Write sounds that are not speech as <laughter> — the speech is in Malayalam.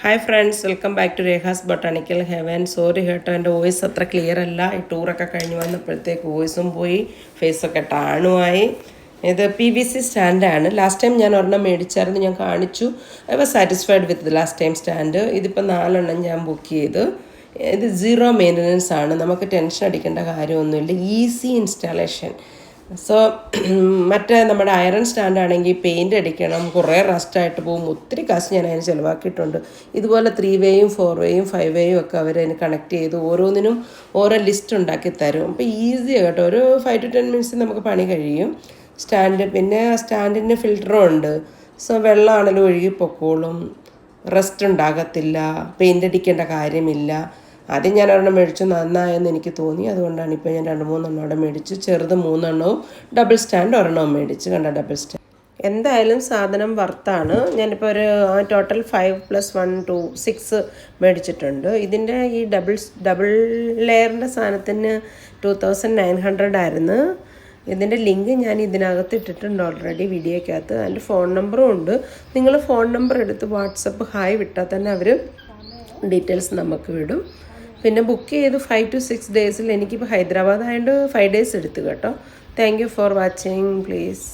Hi friends welcome back to Rekha's botanical heaven sorry കേട്ടോ എന്റെ വോയിസ് അത്ര ക്ലിയർ അല്ല. ഈ ടൂറൊക്കെ കഴിഞ്ഞ് വന്നപ്പോഴത്തേക്ക് വോയിസും പോയി ഫേസൊക്കെ ടാണുമായി ഇത് പി വി സി സ്റ്റാൻഡാണ് ലാസ്റ്റ് ടൈം ഞാൻ ഒരെണ്ണം മേടിച്ചായിരുന്നു ഞാൻ കാണിച്ചു. I was satisfied with last time stand ഇതിപ്പോൾ നാലെണ്ണം ഞാൻ ബുക്ക് ചെയ്തു. ഇത് സീറോ മെയിന്റനൻസ് ആണ്. നമുക്ക് ടെൻഷൻ അടിക്കേണ്ട കാര്യമൊന്നുമില്ല. ഈസി ഇൻസ്റ്റാളേഷൻ സോ <clears throat> മറ്റേ നമ്മുടെ അയറൺ സ്റ്റാൻഡ് ആണെങ്കിൽ പെയിന്റ് അടിക്കണം കുറേ റസ്റ്റായിട്ട് പോകും. ഒത്തിരി കാശ് ഞാൻ അതിന് ചിലവാക്കിയിട്ടുണ്ട്. ഇതുപോലെ ത്രീ വേയും ഫോർ വേയും ഫൈവ് വേയും ഒക്കെ അവർ അതിന് കണക്ട് ചെയ്ത് ഓരോന്നിനും ഓരോ ലിസ്റ്റ് ഉണ്ടാക്കി തരും. അപ്പോൾ ഈസിയാണ് കേട്ടോ. ഒരു ഫൈവ് ടു ടെൻ മിനിറ്റ്സ് നമുക്ക് പണി കഴിയും. സ്റ്റാൻഡ് പിന്നെ ആ സ്റ്റാൻഡിന് ഫിൽറ്ററും ഉണ്ട്. സോ വെള്ളമാണെങ്കിലും ഒഴുകി പൊക്കോളും. റെസ്റ്റ് ഉണ്ടാകത്തില്ല. പെയിന്റ് അടിക്കേണ്ട കാര്യമില്ല. ആദ്യം ഞാൻ ഒരെണ്ണം മേടിച്ചു. നന്നായെന്ന് എനിക്ക് തോന്നി. അതുകൊണ്ടാണ് ഇപ്പോൾ ഞാൻ രണ്ട് മൂന്നെണ്ണം അവിടെ മേടിച്ചു. ചെറുത് മൂന്നെണ്ണവും ഡബിൾ സ്റ്റാൻഡ് ഒരെണ്ണവും മേടിച്ചു. കണ്ട ഡബിൾ സ്റ്റാൻഡ്? എന്തായാലും സാധനം വർത്താണ്. ഞാനിപ്പോൾ ഒരു total five plus one two six മേടിച്ചിട്ടുണ്ട്. ഇതിന്റെ ഈ ഡബിൾ ഡബിൾ ലെയറിന്റെ സാധനത്തിന് ടു തൗസൻഡ് നയൻ ഹൺഡ്രഡ് ആയിരുന്നു. ഇതിന്റെ ലിങ്ക് ഞാൻ ഇതിനകത്ത് ഇട്ടിട്ടുണ്ട് ഓൾറെഡി വീഡിയോക്കകത്ത് അതിന്റെ ഫോൺ നമ്പറും ഉണ്ട്. നിങ്ങൾ ഫോൺ നമ്പർ എടുത്ത് വാട്സപ്പ് ഹായ് വിട്ടാൽ തന്നെ അവർ ഡീറ്റെയിൽസ് നമുക്ക് വിടും. പിന്നെ ബുക്ക് ചെയ്ത് ഫൈവ് ടു സിക്സ് ഡേയ്സിൽ എനിക്കിപ്പോൾ ഹൈദരാബാദ് ആയതുകൊണ്ട് ഫൈവ് ഡേയ്സ് എടുത്തു കേട്ടോ. Thank you for watching please